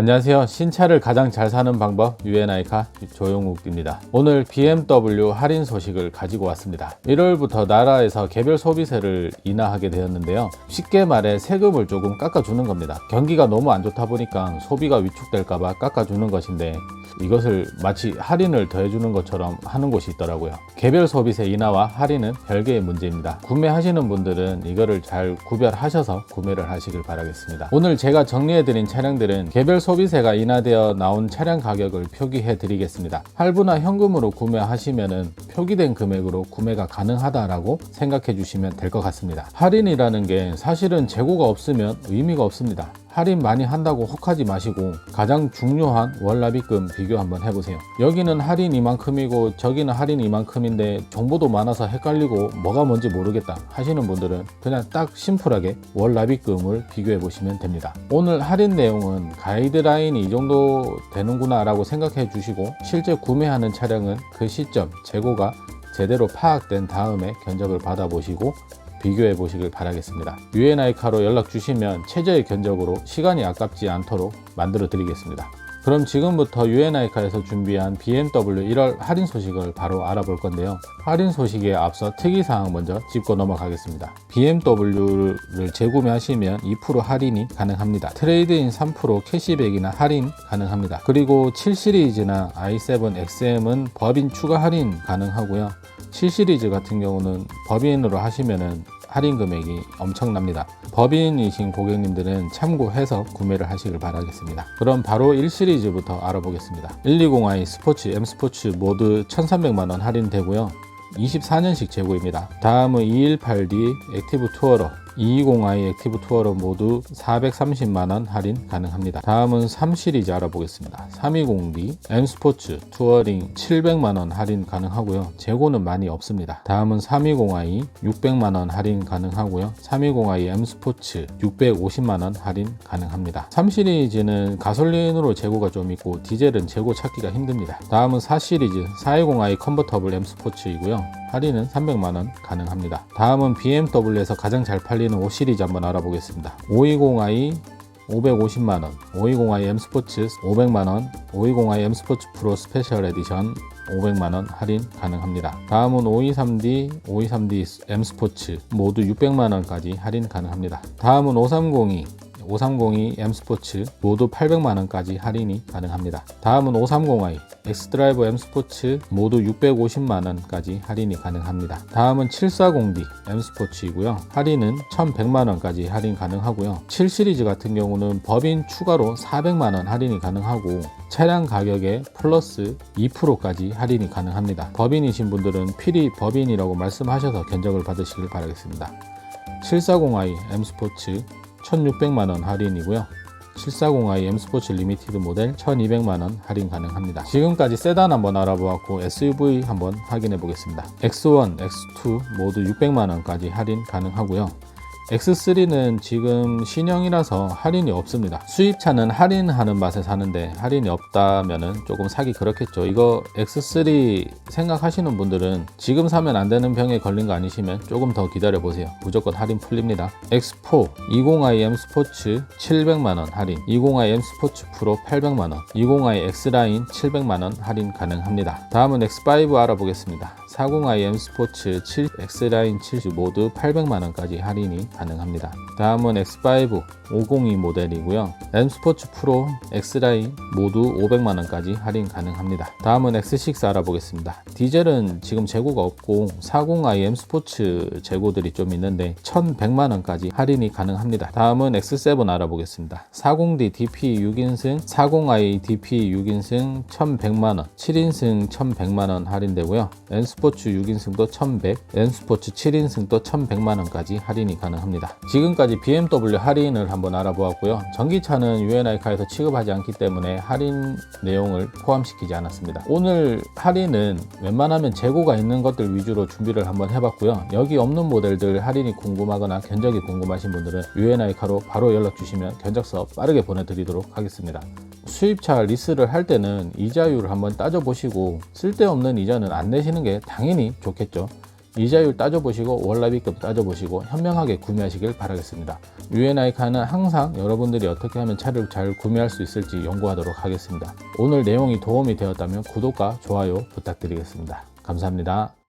안녕하세요. 신차를 가장 잘 사는 방법 유엔아이카 조용욱입니다. 오늘 BMW 할인 소식을 가지고 왔습니다. 1월부터 나라에서 개별 소비세를 인하하게 되었는데요. 쉽게 말해 세금을 조금 깎아주는 겁니다. 경기가 너무 안 좋다 보니까 소비가 위축될까봐 깎아주는 것인데 이것을 마치 할인을 더해주는 것처럼 하는 곳이 있더라고요. 개별 소비세 인하와 할인은 별개의 문제입니다. 구매하시는 분들은 이거를 잘 구별하셔서 구매를 하시길 바라겠습니다. 오늘 제가 정리해드린 차량들은 개별 소비세 가 인하되어 나온 차량 가격을 표기해 드리겠습니다. 할부나 현금으로 구매하시면은 표기된 금액으로 구매가 가능하다라고 생각해 주시면 될 것 같습니다. 할인이라는 게 사실은 재고가 없으면 의미가 없습니다. 할인 많이 한다고 혹하지 마시고 가장 중요한 월납입금 비교 한번 해보세요. 여기는 할인 이만큼이고 저기는 할인 이만큼인데 정보도 많아서 헷갈리고 뭐가 뭔지 모르겠다 하시는 분들은 그냥 딱 심플하게 월납입금을 비교해 보시면 됩니다. 오늘 할인 내용은 가이드라인이 이 정도 되는구나 라고 생각해 주시고 실제 구매하는 차량은 그 시점 재고가 제대로 파악된 다음에 견적을 받아보시고 비교해 보시길 바라겠습니다. UNI카로 연락 주시면 최저의 견적으로 시간이 아깝지 않도록 만들어 드리겠습니다. 그럼 지금부터 UNI카에서 준비한 BMW 1월 할인 소식을 바로 알아볼 건데요. 할인 소식에 앞서 특이사항 먼저 짚고 넘어가겠습니다. BMW를 재구매하시면 2% 할인이 가능합니다. 트레이드인 3% 캐시백이나 할인 가능합니다. 그리고 7 시리즈나 i7 XM은 법인 추가 할인 가능하고요. 7 시리즈 같은 경우는 법인으로 하시면은 할인 금액이 엄청납니다. 법인이신 고객님들은 참고해서 구매를 하시길 바라겠습니다. 그럼 바로 1 시리즈부터 알아보겠습니다. 120i 스포츠 M 스포츠 모두 1,300만 원 할인되고요. 24년식 재고입니다. 다음은 218D 액티브 투어러 220i 액티브 투어러 모두 430만원 할인 가능합니다. 다음은 3 시리즈 알아보겠습니다. 320D M 스포츠 투어링 700만원 할인 가능하고요. 재고는 많이 없습니다. 다음은 320i 600만원 할인 가능하고요. 320i M 스포츠 650만원 할인 가능합니다. 3 시리즈는 가솔린으로 재고가 좀 있고 디젤은 재고 찾기가 힘듭니다. 다음은 4 시리즈 420i 컨버터블 M 스포츠이고요. 할인은 300만원 가능합니다. 다음은 BMW에서 가장 잘 팔리는 5 시리즈 한번 알아보겠습니다. 520i 550만원, 520i M 스포츠 500만원, 520i M 스포츠 프로 스페셜 에디션 500만원 할인 가능합니다. 다음은 523D, 523D M 스포츠 모두 600만원까지 할인 가능합니다. 다음은 5302, 5302 M 스포츠 모두 800만원까지 할인이 가능합니다. 다음은 530i 엑스드라이버 M 스포츠 모두 650만원까지 할인이 가능합니다. 다음은 740D M 스포츠이고요. 할인은 1100만원까지 할인 가능하고요. 7 시리즈 같은 경우는 법인 추가로 400만원 할인이 가능하고 차량 가격에 플러스 2%까지 할인이 가능합니다. 법인이신 분들은 필히 법인이라고 말씀하셔서 견적을 받으시길 바라겠습니다. 740i M 스포츠 1600만원 할인이고요. 740i M 스포츠 리미티드 모델 1200만원 할인 가능합니다. 지금까지 세단 한번 알아보았고 SUV 한번 확인해 보겠습니다. X1, X2 모두 600만원까지 할인 가능하고요. X3는 지금 신형이라서 할인이 없습니다. 수입차는 할인하는 맛에 사는데 할인이 없다면은 조금 사기 그렇겠죠. 이거 X3 생각하시는 분들은 지금 사면 안 되는 병에 걸린 거 아니시면 조금 더 기다려 보세요. 무조건 할인 풀립니다. X4 20i M 스포츠 700만원 할인, 20i M 스포츠 프로 800만원, 20i X라인 700만원 할인 가능합니다. 다음은 X5 알아보겠습니다. 40i M 스포츠 7 X라인 70 모두 800만원까지 할인이 가능합니다. 다음은 X5 502 모델이고요. M 스포츠 프로 X라인 모두 500만원까지 할인 가능합니다. 다음은 X6 알아보겠습니다. 디젤은 지금 재고가 없고 40i M 스포츠 재고들이 좀 있는데 1100만원까지 할인이 가능합니다. 다음은 X7 알아보겠습니다. 40D DP 6인승 40i DP 6인승 1100만원 7인승 1100만원 할인되고요. N 스포츠 6인승도 1100 N 스포츠 7인승도 1100만원까지 할인이 가능합니다. 지금까지 BMW 할인을 한번 알아보았고요. 전기차는 UNI카에서 취급하지 않기 때문에 할인 내용을 포함시키지 않았습니다. 오늘 할인은 웬만하면 재고가 있는 것들 위주로 준비를 한번 해봤고요. 여기 없는 모델들 할인이 궁금하거나 견적이 궁금하신 분들은 UNI카로 바로 연락 주시면 견적서 빠르게 보내드리도록 하겠습니다. 수입차 리스를 할 때는 이자율을 한번 따져보시고 쓸데없는 이자는 안 내시는 게 당연히 좋겠죠. 이자율 따져보시고 월납입금 따져보시고 현명하게 구매하시길 바라겠습니다. 유엔아이카는 항상 여러분들이 어떻게 하면 차를 잘 구매할 수 있을지 연구하도록 하겠습니다. 오늘 내용이 도움이 되었다면 구독과 좋아요 부탁드리겠습니다. 감사합니다.